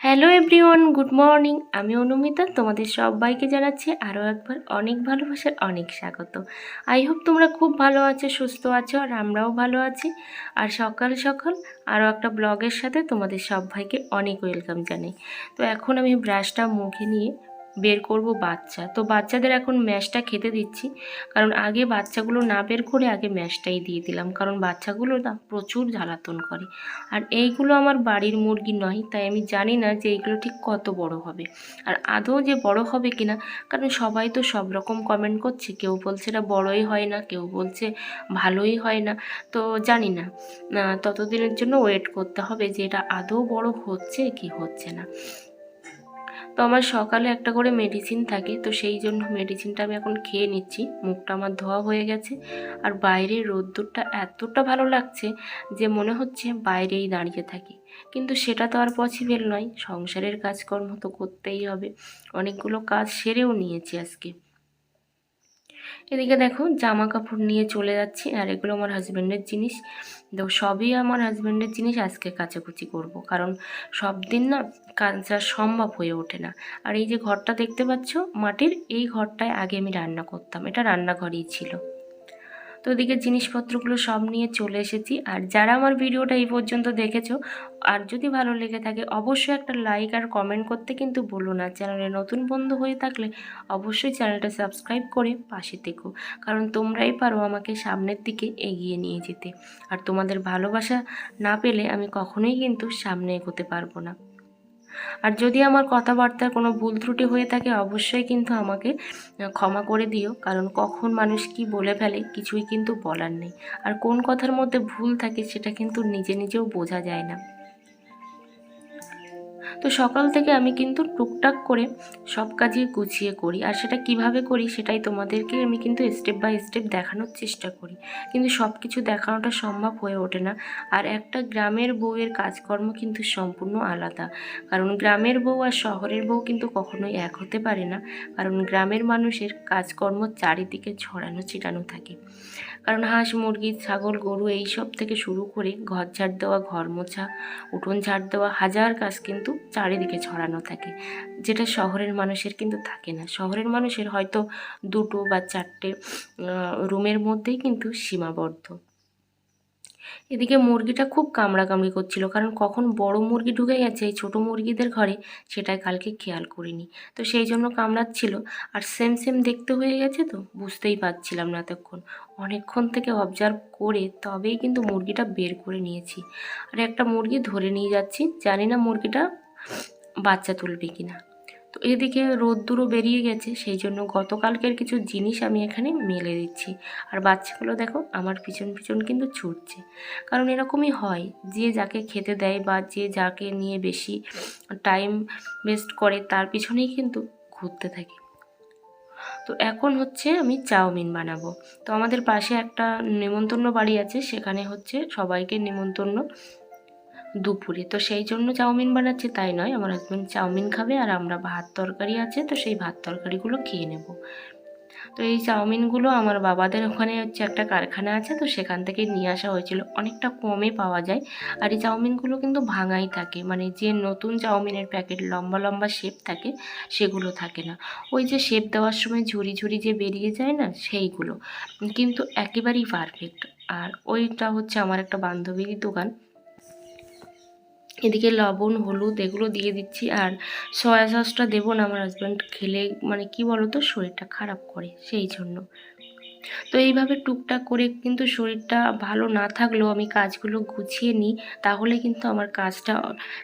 Hello everyone good morning আমি অনুমিতা, তোমাদের সবাইকে জানাচ্ছি আরও একবার অনেক ভালোবাসার অনেক স্বাগত। আই হোপ তোমরা খুব ভালো আছো, সুস্থ আছো, আর আমরাও ভালো আছি। আর সকাল সকাল আরও একটা ব্লগের সাথে তোমাদের সবাইকে অনেক ওয়েলকাম জানাই। তো এখন আমি ব্রাশটা মুখে নিয়ে বের করব বাচ্চা। তো বাচ্চাদের এখন ম্যাশটা খেতে দিচ্ছি। কারণ আগে বাচ্চাগুলো না বের করে আগে ম্যাশটাই দিয়ে দিলাম। কারণ বাচ্চাগুলো না প্রচুর জ্বালাতন করে। আর এইগুলো আমার বাড়ির মুরগি নয়, তাই আমি জানি না যে এইগুলো ঠিক কত বড় হবে। আর আদৌ যে বড় হবে কিনা, কারণ সবাই তো সব রকম কমেন্ট করছে। কেউ বলছে এটা বড়ই হয় না, কেউ বলছে ভালোই হয় না। তো জানি না। ততদিনের জন্য ওয়েট করতে হবে যে এটা আদৌ বড় হচ্ছে কি হচ্ছে না। তো আমার সকালে একটা করে মেডিসিন থাকে, তো সেই জন্য মেডিসিনটা আমি এখন খেয়ে নিচ্ছি। মুখটা আমার ধোয়া হয়ে গেছে। আর বাইরের রোদ্দুরটা এতটা ভালো লাগছে যে মনে হচ্ছে বাইরেই দাঁড়িয়ে থাকি। কিন্তু সেটা তো আর পসিবল নয়। সংসারের কাজকর্ম তো করতেই হবে। অনেকগুলো কাজ সেরেও নিয়েছি আজকে। এদিকে দেখো জামা কাপড় নিয়ে চলে যাচ্ছি, আর এগুলো আমার হাজব্যান্ডের জিনিস। তো সবই আমার হাজব্যান্ডের জিনিস আজকে কাচাকুচি করব, কারণ সব দিন না কাজটা সম্ভব হয়ে ওঠে না। আর এই যে ঘরটা দেখতে পাচ্ছ, মাটির এই ঘরটায় আগে আমি রান্না করতাম, এটা রান্নাঘরেই ছিল। তো ওদিকে জিনিসপত্রগুলো সব নিয়ে চলে এসেছি। আর যারা আমার ভিডিওটা এই পর্যন্ত দেখেছ, আর যদি ভালো লেগে থাকে, অবশ্যই একটা লাইক আর কমেন্ট করতে কিন্তু বলো না। চ্যানেলে নতুন বন্ধু হয়ে থাকলে অবশ্যই চ্যানেলটা সাবস্ক্রাইব করে পাশে থেকো। কারণ তোমরাই পারো আমাকে সামনের দিকে এগিয়ে নিয়ে যেতে। আর তোমাদের ভালোবাসা না পেলে আমি কখনোই কিন্তু সামনে এগোতে পারব না। আর যদি আমার কথাবার্তার কোনো ভুল ত্রুটি হয়ে থাকে, অবশ্যই কিন্তু আমাকে ক্ষমা করে দিও। কারণ কখন মানুষ কি বলে ফেলে, কিছুই কিন্তু বলার নেই। আর কোন কথার মধ্যে ভুল থাকে, সেটা কিন্তু নিজে নিজেও বোঝা যায় না। তো সকাল থেকে আমি কিন্তু টুকটাক করে সব কাজই গুছিয়ে করি। আর সেটা কীভাবে করি সেটাই তোমাদেরকে আমি কিন্তু স্টেপ বাই স্টেপ দেখানোর চেষ্টা করি। কিন্তু সব কিছু দেখানোটা সম্ভব হয়ে ওঠে না। আর একটা গ্রামের বউয়ের কাজকর্ম কিন্তু সম্পূর্ণ আলাদা। কারণ গ্রামের বউ আর শহরের বউ কিন্তু কখনোই এক হতে পারে না। কারণ গ্রামের মানুষের কাজকর্ম চারিদিকে ছড়ানো ছিটানো থাকে। কারণ হাঁস, মুরগি, ছাগল, গরু এই সব থেকে শুরু করে ঘর ঝাড় দেওয়া, ঘর মোছা, উঠোন ঝাড় দেওয়া, হাজার কাজ কিন্তু চারিদিকে ছড়ানো থাকে। যেটা শহরের মানুষের কিন্তু থাকে না। শহরের মানুষের হয়তো দুটো বা চারটে রুমের মধ্যেই কিন্তু সীমাবদ্ধ। এদিকে মুরগিটা খুব কামড়াকামড়ি করছিল, কারণ কখন বড় মুরগি ঢুকে গেছে, এই ছোটো মুরগিদের ঘরে সেটাই কালকে খেয়াল করিনি। তো সেই জন্য কামড়াচ্ছিল, আর সেম সেম দেখতে হয়ে গেছে তো, বুঝতেই পারছিলাম না এতক্ষণ। অনেকক্ষণ থেকে অবজার্ভ করে তবেই কিন্তু মুরগিটা বের করে নিয়েছি। আর একটা মুরগি ধরে নিয়ে যাচ্ছি, জানি না মুরগিটা বাচ্চা তুলবে কিনা। তো এদিকে রোদ্দুরও বেরিয়ে গেছে, সেই জন্য গতকালকের কিছু জিনিস আমি এখানে মেলে দিচ্ছি। আর বাচ্চাগুলো দেখো, আমার পিছন পিছন কিন্তু ছুটছে। কারণ এরকমই হয়, যে যাকে খেতে দেয় বা যে যাকে নিয়ে বেশি টাইম ওয়েস্ট করে, তার পিছনেই কিন্তু ঘুরতে থাকে। তো এখন হচ্ছে আমি চাউমিন বানাবো। তো আমাদের পাশে একটা নেমন্তন্ন বাড়ি আছে, সেখানে হচ্ছে সবাইকে নেমন্তন্ন দুপুরে। তো সেই জন্য চাউমিন বানাচ্ছি, তাই নয়। আমার হাজব্যান্ড চাউমিন খাবে আর আমরা ভাত তরকারি আছে, তো সেই ভাত তরকারিগুলো খেয়ে নেব। তো এই চাউমিনগুলো আমার বাবাদের ওখানে হচ্ছে একটা কারখানা আছে, তো সেখান থেকে নিয়ে আসা হয়েছিল। অনেকটা কমে পাওয়া যায়। আর এই চাউমিনগুলো কিন্তু ভাঙাই থাকে। মানে যে নতুন চাউমিনের প্যাকেট লম্বা লম্বা শেপ থাকে, সেগুলো থাকে না। ওই যে শেপ দেওয়ার সময় ঝুড়ি ঝুড়ি যে বেরিয়ে যায় না, সেইগুলো। কিন্তু একেবারেই পারফেক্ট আর ওইটা হচ্ছে আমার একটা বান্ধবীর দোকান। এদিকে লবণ, হলুদ এগুলো দিয়ে দিচ্ছি আর সয়া সসটা দেবো না আমার হাজব্যান্ড খেলে মানে কি বলো তো শরীরটা খারাপ করে, সেই জন্য। তো এইভাবে টুকটাক করে কিন্তু শরীরটা ভালো না থাকলেও আমি কাজগুলো গুছিয়ে নিই, তাহলে কিন্তু আমার কাজটা,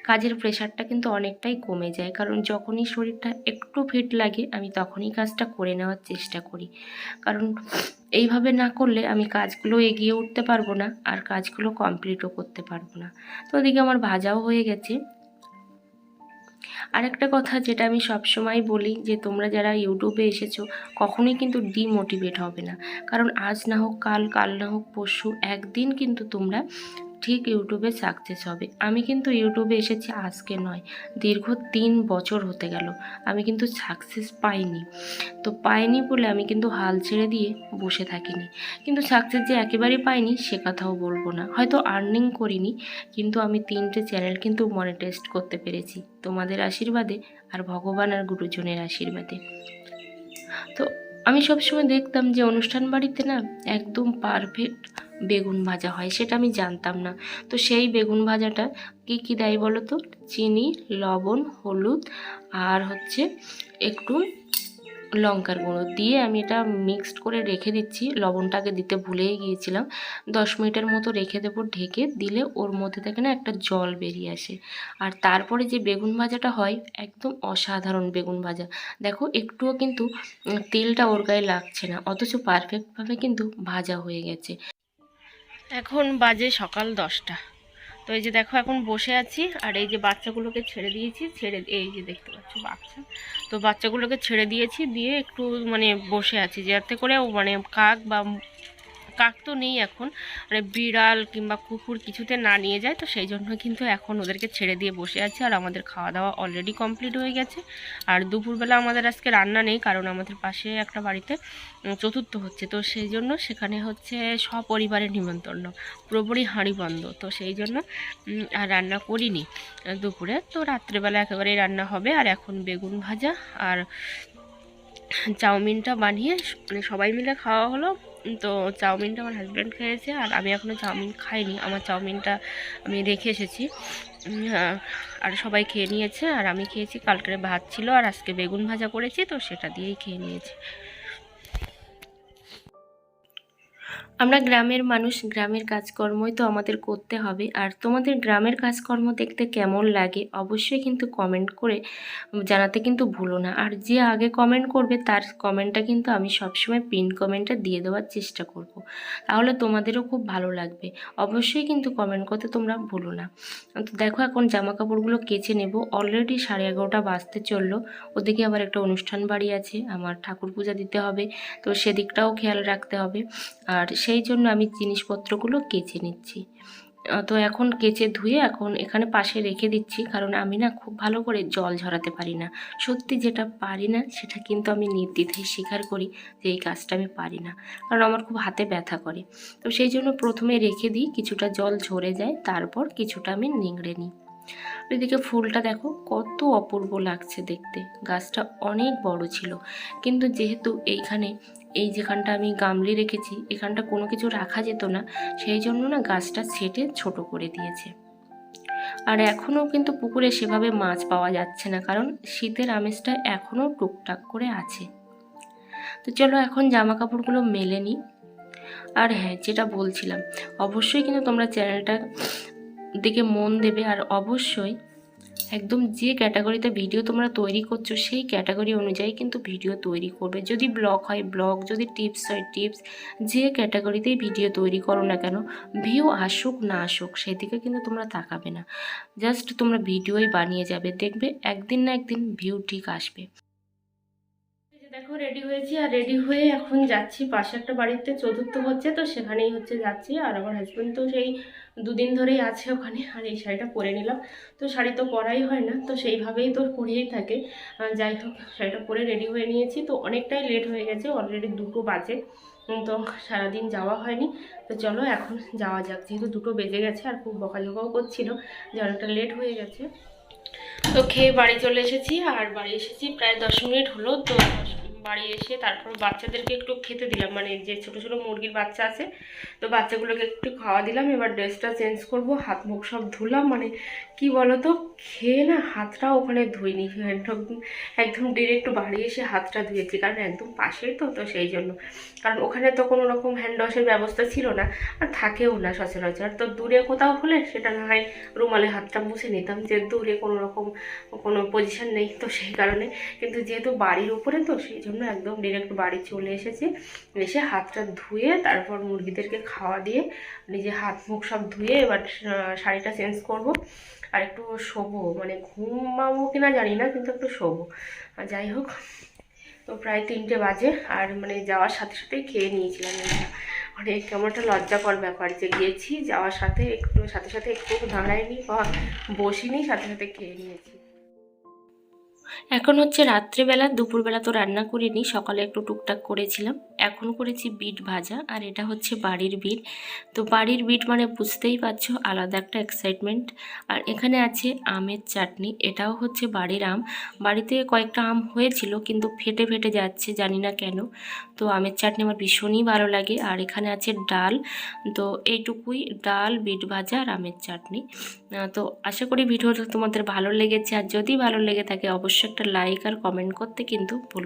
কাজের প্রেশারটা কিন্তু অনেকটাই কমে যায়। কারণ যখনই শরীরটা একটু ফিট লাগে, আমি তখনই কাজটা করে নেওয়ার চেষ্টা করি। কারণ এইভাবে না করলে আমি কাজগুলো এগিয়ে উঠতে পারব না, আর কাজগুলো কমপ্লিটও করতে পারব না। তো ওদিকে আমার ভাজাও হয়ে গেছে। আরেকটা কথা যেটা আমি সবসময় বলি যে তোমরা যারা ইউটিউবে এসেছ, কখনোই কিন্তু ডিমোটিভেট হবে না। কারণ আজ না হোক কাল কাল না হোক পরশু, একদিন কিন্তু তোমরা ঠিক ইউটিউবে সাকসেস হবে। আমি কিন্তু ইউটিউবে এসেছি আজকে নয়, দীর্ঘ তিন বছর হতে গেল। আমি কিন্তু সাকসেস পাইনি। তো পাইনি বলে আমি কিন্তু হাল ছেড়ে দিয়ে বসে থাকিনি। কিন্তু সাকসেস যে একেবারেই পাইনি সে কথাও বলব না। হয়তো আর্নিং করিনি, কিন্তু আমি তিনটে চ্যানেল কিন্তু মনিটাইজড করতে পেরেছি। তোমাদের আশীর্বাদে আর ভগবান আর গুরুজনের আশীর্বাদে। তো আমি সবসময় দেখতাম যে অনুষ্ঠান বাড়িতে না একদম পারফেক্ট বেগুন ভাজা হয়, সেটা আমি জানতাম না। তো সেই বেগুন ভাজাটা কি কি দেয় বলো তো? চিনি, লবণ, হলুদ আর হচ্ছে একটু লঙ্কার গুঁড়ো। দিয়ে আমি এটা মিক্সড করে রেখে দিচ্ছি। লবণটাকে দিতে ভুলেই গিয়েছিলাম। দশ মিনিটের মতো রেখে দেবো ঢেকে। দিলে ওর মধ্যে থেকে না একটা জল বেরিয়ে আসে। আর তারপরে যে বেগুন ভাজাটা হয়, একদম অসাধারণ বেগুন ভাজা। দেখো, একটুও কিন্তু তেলটা ওর গায়ে লাগছে না। অথচ পারফেক্টভাবে কিন্তু ভাজা হয়ে গেছে। এখন বাজে সকাল দশটা। তো এই যে দেখো এখন বসে আছি, আর এই যে বাচ্চাগুলোকে ছেড়ে দিয়েছি, ছেড়ে এই যে দেখতে পাচ্ছ বাচ্চা। তো বাচ্চাগুলোকে ছেড়ে দিয়েছি, দিয়ে একটু মানে বসে আছি, যাতে করে মানে কাক বা কাক তো নেই এখন। মানে বিড়াল কিংবা কুকুর কিছুতে না নিয়ে যায়, তো সেই জন্য কিন্তু এখন ওদেরকে ছেড়ে দিয়ে বসে আছে আর আমাদের খাওয়া দাওয়া অলরেডি কমপ্লিট হয়ে গেছে। আর দুপুরবেলা আমাদের আজকে রান্না নেই, কারণ আমাদের পাশে একটা বাড়িতে চতুর্থ হচ্ছে, তো সেই জন্য সেখানে হচ্ছে সপরিবারের নিমন্ত্রণ পুরোপুরি হাঁড়ি বন্ধ, তো সেই জন্য আর রান্না করিনি দুপুরে। তো রাত্রেবেলা একেবারেই রান্না হবে, আর এখন বেগুন ভাজা আর চাউমিনটা বানিয়ে মানে সবাই মিলে খাওয়া হলো। তো চাউমিনটা আমার হাজব্যান্ড খেয়েছে আর আমি এখনও চাউমিন খাইনি। আমার চাউমিনটা আমি রেখে এসেছি। আর সবাই খেয়ে নিয়েছে। আর আমি খেয়েছি, কালকের ভাত ছিল আর আজকে বেগুন ভাজা করেছি, তো সেটা দিয়েই খেয়ে নিয়েছি। আমরা গ্রামের মানুষ, গ্রামের কাজকর্মই তো আমাদের করতে হবে। আর তোমাদের গ্রামের কাজকর্ম দেখতে কেমন লাগে অবশ্যই কিন্তু কমেন্ট করে জানাতে কিন্তু ভুলো না। আর যে আগে কমেন্ট করবে, তার কমেন্টটা কিন্তু আমি সবসময় পিন কমেন্টটা দিয়ে দেওয়ার চেষ্টা করব। তাহলে তোমাদেরও খুব ভালো লাগবে। অবশ্যই কিন্তু কমেন্ট করতে তোমরা ভুলো না। তো দেখো এখন জামা কাপড়গুলো কেচে নেব। অলরেডি সাড়ে এগারোটা বাজতে চলল। ওদিকে আবার একটা অনুষ্ঠান বাড়ি আছে। আমার ঠাকুর পূজা দিতে হবে। তো সেদিকটাও খেয়াল রাখতে হবে। আর সেই জন্য আমি জিনিসপত্রগুলো কেচে নিচ্ছি। তো এখন কেচে ধুয়ে এখন এখানে পাশে রেখে দিচ্ছি, কারণ আমি না খুব ভালো করে জল ঝরাতে পারি না। সত্যি যেটা পারি না, সেটা কিন্তু আমি নির্দ্বিধায় স্বীকার করি যে এই কাজটা আমি পারি না, কারণ আমার খুব হাতে ব্যথা করে। তো সেই জন্য প্রথমে রেখে দিই, কিছুটা জল ঝরে যায়, তারপর কিছুটা আমি নিংড়ে নিই। এদিকে ফুলটা দেখো, কত অপূর্ব লাগছে দেখতে। গাছটা অনেক বড় ছিল, কিন্তু যেহেতু এইখানে এই যেখানটা আমি গামলি রেখেছি, এখানটা কোনো কিছু রাখা যেত না, সেই জন্য না গাছটা ছেটে ছোট করে দিয়েছে। আর এখনও কিন্তু পুকুরে সেভাবে মাছ পাওয়া যাচ্ছে না, কারণ শীতের আমেজটা এখনও টুকটাক করে আছে। তো চলো এখন জামা কাপড়গুলো মেলে নিই। আর হ্যাঁ যেটা বলছিলাম, অবশ্যই কিন্তু তোমরা চ্যানেলটা দিকে মন দেবে, আর অবশ্যই একদম যে ক্যাটাগরিতে ভিডিও তোমরা তৈরি করছ, সেই ক্যাটাগরি অনুযায়ী কিন্তু ভিডিও তৈরি করবে। যদি ব্লগ হয় ব্লগ যদি টিপস হয় টিপস যে ক্যাটাগরিতেই ভিডিও তৈরি করো না কেন ভিউ আসুক না আসুক, সেদিকে কিন্তু তোমরা তাকাবে না। জাস্ট তোমরা ভিডিওই বানিয়ে যাবে, দেখবে একদিন না একদিন ভিউ ঠিক আসবে। দেখো রেডি হয়েছি আর রেডি হয়ে এখন যাচ্ছি। পাশে একটা বাড়িতে চতুর্থ হচ্ছে, তো সেখানেই হচ্ছে যাচ্ছি। আর আমার হাজব্যান্ড তো সেই দুদিন ধরেই আছে ওখানে, আর এই শাড়িটা পরে নিলাম। তো শাড়ি তো পরাই হয় না, তো সেইভাবেই তো পরেই থাকে। যাই হোক, শাড়িটা পরে রেডি হয়ে নিয়েছি। তো অনেকটাই লেট হয়ে গেছে অলরেডি দুটো বাজে। তো সারাদিন যাওয়া হয়নি। তো চলো, এখন যাওয়া যাক। যেহেতু দুটো বেজে গেছে, আর খুব বকাঝকাও করছিল, যে অনেকটা লেট হয়ে গেছে। তো খেয়ে বাড়ি চলে এসেছি, আর বাড়ি এসেছি প্রায় দশ মিনিট হলো, তো দশ- বাড়ি এসে তারপর বাচ্চাদেরকে একটু খেতে দিলাম। মানে যে ছোটো ছোটো মুরগির বাচ্চা আছে, তো বাচ্চাগুলোকে একটু খাওয়া দিলাম। এবার ড্রেসটা চেঞ্জ করব, হাত মুখ সব ধুলাম। মানে কি বলতো, খেয়ে না হাতটা ওখানে ধুইনি। একদম একদম ডিরেক্ট বাড়ি এসে হাতটা ধুয়েছি। কারণ একদম পাশেই তো তো সেই জন্য। কারণ ওখানে তো কোনো রকম হ্যান্ড ওয়াশের ব্যবস্থা ছিল না আর থাকেও না সচরাচর। তো দূরে কোথাও হলে সেটা না হয় রুমালে হাতটা মুছে নিতাম যে দূরে কোনো রকম কোনো পজিশন নেই তো সেই কারণে। কিন্তু যেহেতু বাড়ির উপরে তো সেই জন্য একদম ডিরেক্ট বাড়ি চলে এসেছি। এসে হাতটা ধুয়ে তারপর মুরগিদেরকে খাওয়া দিয়ে নিজে হাত মুখ সব ধুয়ে এবার শাড়িটা চেঞ্জ করব। আর একটু শোবো মানে ঘুমাবো কিনা জানি না, কিন্তু একটু শোবো। যাই হোক, তো প্রায় তিনটে বাজে, আর মানে যাওয়ার সাথে সাথেই খেয়ে নিয়েছিলাম মানে কেমন একটা লজ্জাকর ব্যাপার যে গেছি, যাওয়ার সাথে একটু, সাথে সাথে একটু দাঁড়ায়নি বা বসিনি, সাথে সাথে খেয়ে নিয়েছি। এখন হচ্ছে রাত্রেবেলা, দুপুরবেলা তো রান্না করিনি, সকালে একটু টুকটাক করেছিলাম। এখন করেছি বিট ভাজা আর এটা হচ্ছে বাড়ির বিট। তো বাড়ির বিট মানে বুঝতেই পারছ, আলাদা একটা এক্সাইটমেন্ট আর এখানে আছে আমের চাটনি, এটাও হচ্ছে বাড়ির আম। বাড়িতে কয়েকটা আম হয়েছিল, কিন্তু ফেটে ফেটে যাচ্ছে, জানি না কেন। তো আমের চাটনি আমার ভীষণই ভালো লাগে। আর এখানে আছে ডাল, তো এইটুকুই ডাল, বিট ভাজা আর আমের চাটনি। তো আশা করি ভিডিওটা তোমাদের ভালো লেগেছে। আর যদি ভালো লেগে থাকে, অবশ্যই একটা লাইক আর কমেন্ট করতে কিন্তু